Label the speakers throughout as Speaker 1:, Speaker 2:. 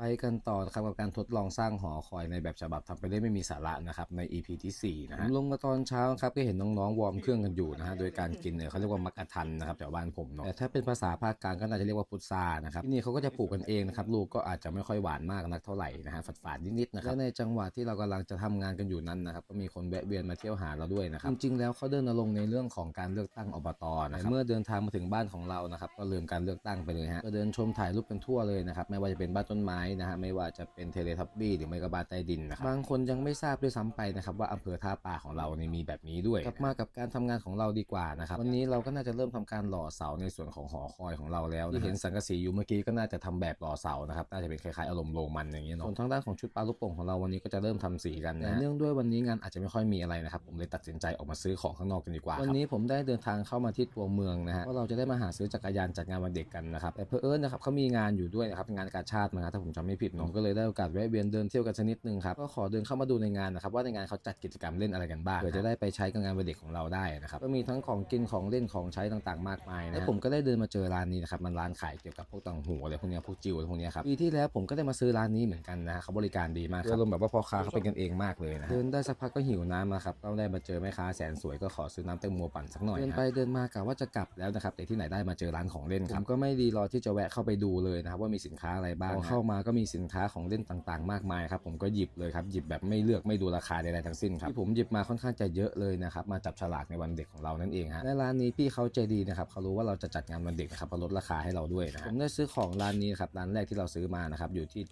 Speaker 1: ไปกันต่อนะครับกับการทดลองสร้างหอคอยในแบบฉบับทำไปได้ไม่มีสาระนะครับใน EP ที่4นะฮะผมลงมาตอนเช้าครับก็เห็นน้องๆวอร์มเครื่องกันอยู่นะฮะโดยการกินเนี่ยเขาเรียกว่ามักกะทันนะครับแถวบ้านผมเนาะแต่ถ้าเป็นภาษาภาคกลางก็น่าจะเรียกว่าพุทรานะครับที่นี่เขาก็จะปลูกกันเองนะครับลูกก็อาจจะไม่ค่อยหวานมากนักเท่าไหร่นะฮะฝาดๆนิดๆนะครับและในจังหวะที่เรากำลังจะทำงานกันอยู่นั้นนะครับก็มีคนแวะเวียนมาเที่ยวหาเราด้วยนะครับจริงๆแล้วเขาเดินลงค์ในเรื่องของการเลือกตั้งอบตนะครับเมื่อเดินทางมาถึงบ้านของเรานะครับก็ลืมการเลือกตั้งไปเลยฮะก็เดินชมถ่ายรูปกันทั่วเลยนะครับไม่ว่าจะเป็นบ้านต้นไม้นะฮะไม่ว่าจะเป็นเทเลทับบี้หรือไม่ก็บ้านใต้ดินนะครับบางคนยังไม่ทราบด้วยซ้ำไปนะครับว่าอำเภอท่าปลาของเราเนี่ยมีแบบนี้ด้วยกลับมากับการทำงานของเราดีกว่านะครับวันนี้เราก็น่าจะเริ่มทำการหล่อเสาในส่วนของหอคอยของเราแล้วที่เห็นสังกะสีอยู่เมื่อกี้ก็น่าจะทำแบบหล่อเสานะครับน่าจะเป็นคล้ายๆอารมณ์โรมันอย่างเงี้ยเนาะส่วนทางด้านของชุดปลาลูกโป่งของเราวันนี้ก็จะเริ่มทำสีกันนะเนื่องด้วยวันนี้งานอาจจะไม่ค่อยมีอะไรนะครับผมเลยตัดสินใจออกมาซื้อของข้างนอกกันดีกว่าวันนี้ผมได้เดินทางเข้ามาที่ตัวเมืองนะฮะว่าเราจะได้มาหาซื้อจักรยานจัดงานวันเด็กกันนะครับแต่เพอเอิญนะครับเขามีงานอยู่ด้วยนะครับงานการชาตินะครับถ้าผมจำไม่ผิดเนาะก็เลยได้โอกาสแวะเวียนเดินเที่ยวกันสักนิดนึงครับก็ขอเดินเข้ามาดูในงานนะครับว่าในงานเขาจัดกิจกรรมเล่นอะไรกันบ้างเพื่อจะได้ไปใช้กับงานวันเด็กของเราได้นะครับก็มีทั้งของกินของเล่นของใช้ต่างๆ มากมายนะแล้วผมก็ได้เดินมาเจอร้านนี้นะครับมันร้านขายเกี่ยวกับพวกตังหูอะไรพวกเนี้ยพวกจิ๋วอะไรพวกเนี้ยครับปีที่แล้วผมก็ได้มาซื้อร้านนี้เหมือนกันนะฮะเขาบริการดีมากครับอารมณ์แบบว่าพ่อค้าเขาเป็นกันเองมากเลยนะเดินได้สักพักก็หิวน้ำนะครับก็ได้มาเจอแม่ค้าแสนสวยก็ขอซื้อน้ำแตงโมปั่นสักหน่อยเดินไปเดินมากะว่าจะกลับแล้วนะครับแต่ที่ไหนได้มาเจอร้านของเล่นครับผมก็ไม่ดีรอที่จะแวะเข้าไปดูเลยนะครับว่ามีสินค้าอะไรบ้างพอเข้ามาก็มีสินค้าของเล่นต่างๆ มากมายครับผมก็หยิบเลยครับหยิบแบบไม่เลือกไม่ดูราคาใดๆทั้งสิ้นครับที่ผมหยิบมาค่อนข้างจะเยอะเลยนะครับมาจับฉลากในวันเด็กของเรานั่นเองฮะในร้านนี้พี่เขาใจดีนะครับเขารู้ว่าเราจะจัดงานวันเด็กนะครับเขาลดราคาให้เราด้วยนะผมได้ซื้อของร้านนี้ครับร้านแรกที่เราซื้อมานะครับอยู่ที่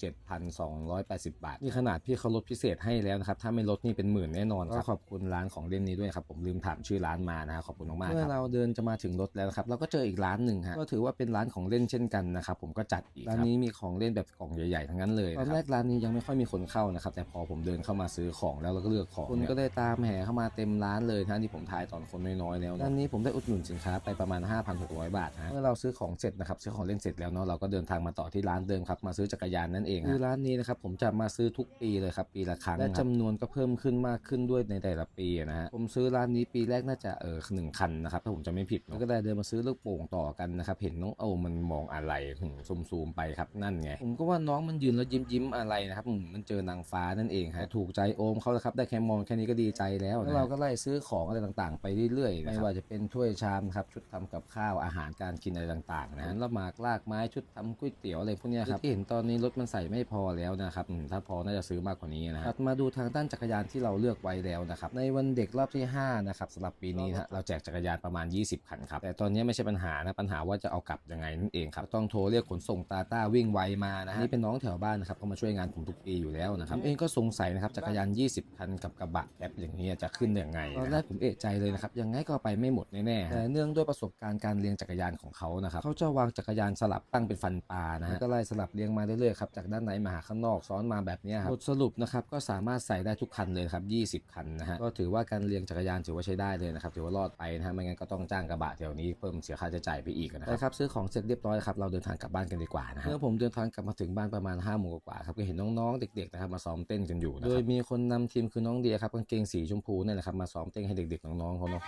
Speaker 1: 7,280 บาทนี่ขนาดพี่เขาลดพิเศษให้แล้วนะครับถ้าไม่ลดนี่เป็นหมื่นแน่นอนก็ขอบคุณร้านของเล่นนี้ด้วยครับผมลืมถามชื่อร้านมานะครับขอบคุณมากๆครับเมื่อเราเดินจะมาถึงรถแล้วครับเราก็เจออีกร้านหนึ่งฮะก็ถือว่าเป็นร้านของเล่นเช่นกันนะครับผมก็จัดอีกร้านนี้มีของเล่นแบบกล่องใหญ่ๆทั้งนั้นเลยตอนแรกร้านนี้ยังไม่ค่อยมีคนเข้านะครับแต่พอผมเดินเข้ามาซื้อของแล้วเราก็เลือกของคนก็ได้ตามแห่เข้ามาเต็มร้านเลยทั้งที่ผมถ่ายตอนคนน้อยๆแล้วร้านนี้ผมได้อุดหนุนสินค้าไปประมาณ 5,600 บาทฮะเมื่อเราซื้อของเสร็จนะครับซื้อของเล่นเสร็จแล้วเนาะเราก็เดินทางมาต่อที่ร้านเดิมครับมาซื้อจักรยานนั่นเองคือร้านนี้นะครับผมจะมาซื้อทุกปีเลยครับปีละครั้งและจำนวนก็เพิ่มขึ้นมากขึ้นด้วยในแต่ละปีนะฮะผมซื้อร้านนี้ปีแรกน่าจะเออหนึ่งคันนะครับถ้าผมจะไม่ผิดแล้วก็ได้เดินมาซื้อลูกโป่งต่อกันนะครับเห็นน้องโอมันมองอะไรหืมซูมๆไปครับนั่นไงผมก็ว่าน้องมันยืนแล้วยิ้มยิ้มๆอะไรนะครับอืมมันเจอนางฟ้านั่นเองฮะถูกใจโอมเขาแล้วครับได้แค่มองแค่นี้ก็ดีใจแล้วนะเราก็ไล่ซื้อของอะไรต่างๆ ไปเรื่อยๆไม่ว่าจะเป็นถ้วยชามครับชุดทำกับข้าวอาหารการกินอะไรต่างๆนะละหมากลากไม้ชุดทำก๋วยเตี๋ยวอะไรพวกเนี้ยครับที่เห็นตอนนี้รถมันใส่ไม่พอแล้วนะครับอืมถ้าพอน่าจะซื้อมากกว่านี้นะครับมาดูทางด้านจักรยานที่เราเลือกไว้แล้วนะครับในวันเด็กรอบที่5นะครับสำหรับปีนี้นะฮะเราแจกจักรยานประมาณ 20 คันครับแต่ตอนนี้ไม่ใช่ปัญหานะปัญหาว่าจะเอากลับยังไงนั่นเองครับต้องโทรเรียกขนส่งตาต้าวิ่งไวมานะฮะนี่เป็นน้องแถวบ้านนะครับเขามาช่วยงานผมทุกปีอยู่แล้วนะครับผมเองก็สงสัยนะครับจักรยาน 20 คันกับกระบะแก๊ปอย่างนี้ยจะขึ้นยังไงตอนแรกผมเอะใจเลยนะครับยังไงก็ไปไม่หมดแน่ๆแต่เนื่องด้วยประสบการณ์การเลี้ยงจักรยานของเขานะครับเขาจะวางจักรยานสลับตั้งเป็นฟันปลานะฮะก็ไล่สลับเลี้ยงมาเรื่อยๆครับจากด้านในมาหาข้างนอกซ้อนมาแบบเนี้ยครับบทสรุปนะครับก็สามารถใส่ได้ทุกคันเลยครับ 20 คันนะฮะก็ถือว่าการเลี้ยงจักรยานถือว่าใช้ได้เลยนะครับถือว่ารอดไปนะฮะไม่งั้นก็ต้องจ้างกระบะแถวนี้เพิ่มเสียค่าใช้จ่ายไปอีกนะครับครับซื้อของเสร็จเรียบร้อยครับเราเดินทางกลับบ้านกันดีกว่านะฮะเมื่อผมเดินทางกลับมาถึงบ้านประมาณ5้าโมงกว่าครับก็เห็นน้องๆ เด็กๆนะครับมาซ้อมเต้นกันอยู่นะโดยมีคนนำทีมคือน้องเดียครับกางเกงสีชมพูนี่แหละครับมาซ้อมเต้นให้เด็กๆน้องๆเขาเนาะ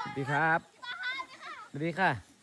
Speaker 1: สวัสดีครับสวัสดีค่ะ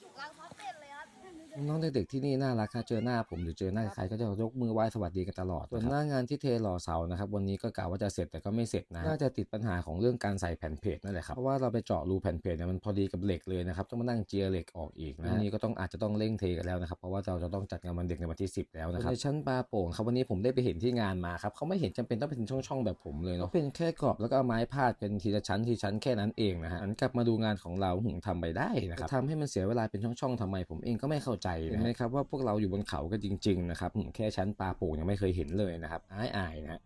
Speaker 2: น้
Speaker 1: องเด็กๆที่นี่น่ารักค่ะเจอหน้าผมหรือเจอหน้าใครก็จะยกมือไหว้สวัสดีกันตลอดส่วนหน้างานที่เทหล่อเสานะครับวันนี้ก็กะว่าจะเสร็จแต่ก็ไม่เสร็จนะน่าจะติดปัญหาของเรื่องการใส่แผ่นเพจนั่นแหละครับเพราะว่าเราไปเจาะรูแผ่นเพจเนี่ยมันพอดีกับเหล็กเลยนะครับต้องมานั่งเจียเหล็กออกอีกนะวันนี้ก็ต้องอาจจะต้องเร่งเทกันแล้วนะครับเพราะว่าเราจะต้องจัดงานวันเด็กในวันที่ 10 แล้วนะครับในชั้นปลาโป่งครับวันนี้ผมได้ไปเห็นที่งานมาครับเขาไม่เห็นจำเป็นต้องเป็นช่องๆแบบผมเลยเนาะเป็นแค่กรอบแล้วก็เอาไม้พาดเป็นทีละชั้นทีละชั้นแค่นั้นเองนะฮะหันกลับมาดูงานของเราหึงทำไปได้นะครับทำให้มันเสียเวลาเป็นช่องๆทำไมผมเองก็ไม่เข้าใจเห็นไหมครับว่าพวกเราอยู่บนเขาก็จริงๆนะครับแค่ชั้นปลาโป่งยังไม่เคยเห็นเลยนะครับอายๆนะ